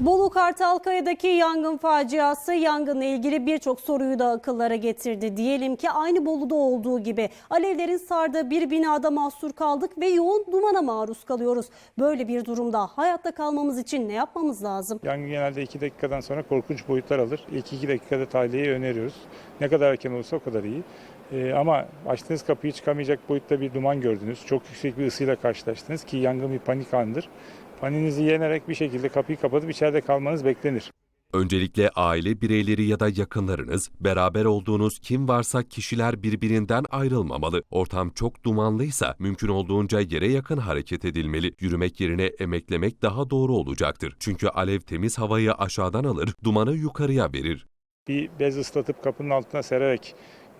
Bolu Kartalkaya'daki yangın faciası yangınla ilgili birçok soruyu da akıllara getirdi. Diyelim ki aynı Bolu'da olduğu gibi alevlerin sardığı bir binada mahsur kaldık ve yoğun dumana maruz kalıyoruz. Böyle bir durumda hayatta kalmamız için ne yapmamız lazım? Yangın genelde 2 dakikadan sonra korkunç boyutlar alır. İlk 2 dakikada tahliyeyi öneriyoruz. Ne kadar erken olursa o kadar iyi. Ee, ama açtığınız kapıyı çıkamayacak boyutta bir duman gördünüz. Çok yüksek bir ısıyla karşılaştınız ki yangın bir panik anıdır. Paninizi yenerek bir şekilde kapıyı kapatıp içeride kalmanız beklenir. Öncelikle aile bireyleri ya da yakınlarınız, beraber olduğunuz kim varsa kişiler birbirinden ayrılmamalı. Ortam çok dumanlıysa mümkün olduğunca yere yakın hareket edilmeli. Yürümek yerine emeklemek daha doğru olacaktır. Çünkü alev temiz havayı aşağıdan alır, dumanı yukarıya verir. Bir bez ıslatıp kapının altına sererek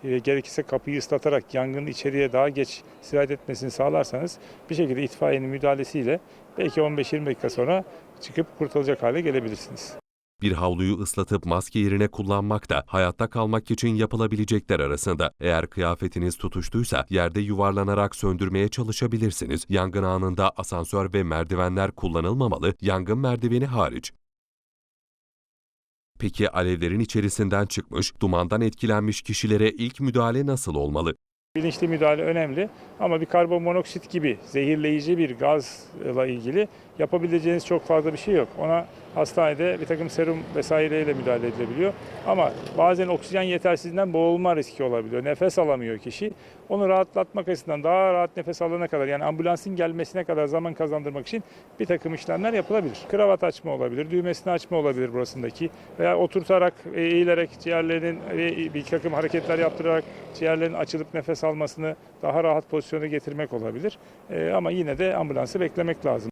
e, gerekirse kapıyı ıslatarak yangının içeriye daha geç sirayet etmesini sağlarsanız bir şekilde itfaiyenin müdahalesiyle belki 15-20 dakika sonra çıkıp kurtulacak hale gelebilirsiniz. Bir havluyu ıslatıp maske yerine kullanmak da hayatta kalmak için yapılabilecekler arasında. Eğer kıyafetiniz tutuştuysa yerde yuvarlanarak söndürmeye çalışabilirsiniz. Yangın anında asansör ve merdivenler kullanılmamalı, yangın merdiveni hariç. Peki alevlerin içerisinden çıkmış, dumandan etkilenmiş kişilere ilk müdahale nasıl olmalı? Bilinçli müdahale önemli ama bir karbonmonoksit gibi zehirleyici bir gazla ilgili yapabileceğiniz çok fazla bir şey yok. Ona hastanede bir takım serum vesaireyle müdahale edilebiliyor. Ama bazen oksijen yetersizliğinden boğulma riski olabiliyor. Nefes alamıyor kişi. Onu rahatlatmak açısından daha rahat nefes alana kadar yani ambulansın gelmesine kadar zaman kazandırmak için bir takım işlemler yapılabilir. Kravat açma olabilir, düğmesini açma olabilir burasındaki veya oturtarak, e, eğilerek ciğerlerinin e, bir takım hareketler yaptırarak ciğerlerin açılıp nefes almasını daha rahat pozisyona getirmek olabilir. E, Ama yine de ambulansı beklemek lazım.